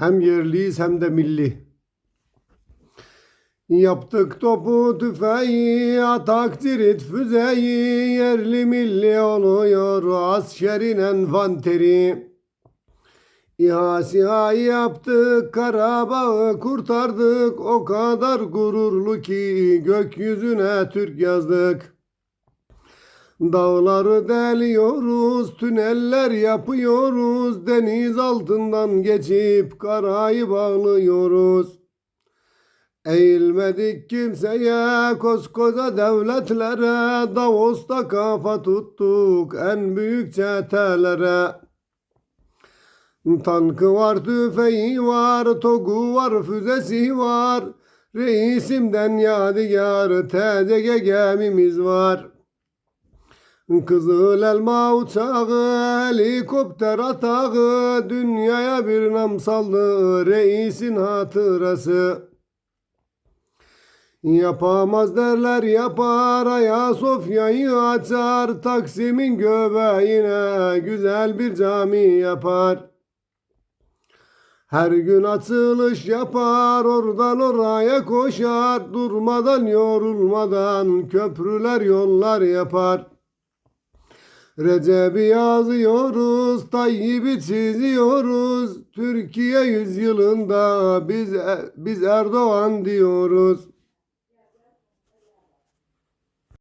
Hem yerliyiz hem de milli. Yaptık topu tüfeği, atak cirit füzeyi, yerli milli oluyor askerin envanteri. İHA SİHA yaptık, Karabağ'ı kurtardık, o kadar gururlu ki gökyüzüne Türk yazdık. Dağları deliyoruz, tüneller yapıyoruz, deniz altından geçip karayı bağlıyoruz. Eğilmedik kimseye, koskoca devletlere, Davos'ta kafa tuttuk en büyük çetelere. Tankı var, tüfeği var, togu var, füzesi var. Reisimden yadigar, TCG gemimiz var. Kızıl elma uçağı, helikopter atağı, dünyaya bir nam saldı reisin hatırası. Yapamaz derler yapar, Ayasofya'yı açar, Taksim'in göbeğine güzel bir cami yapar. Her gün açılış yapar, oradan oraya koşar, durmadan yorulmadan köprüler yollar yapar. Recep'i yazıyoruz, Tayyip'i çiziyoruz. Türkiye yüzyılında biz biz Erdoğan diyoruz.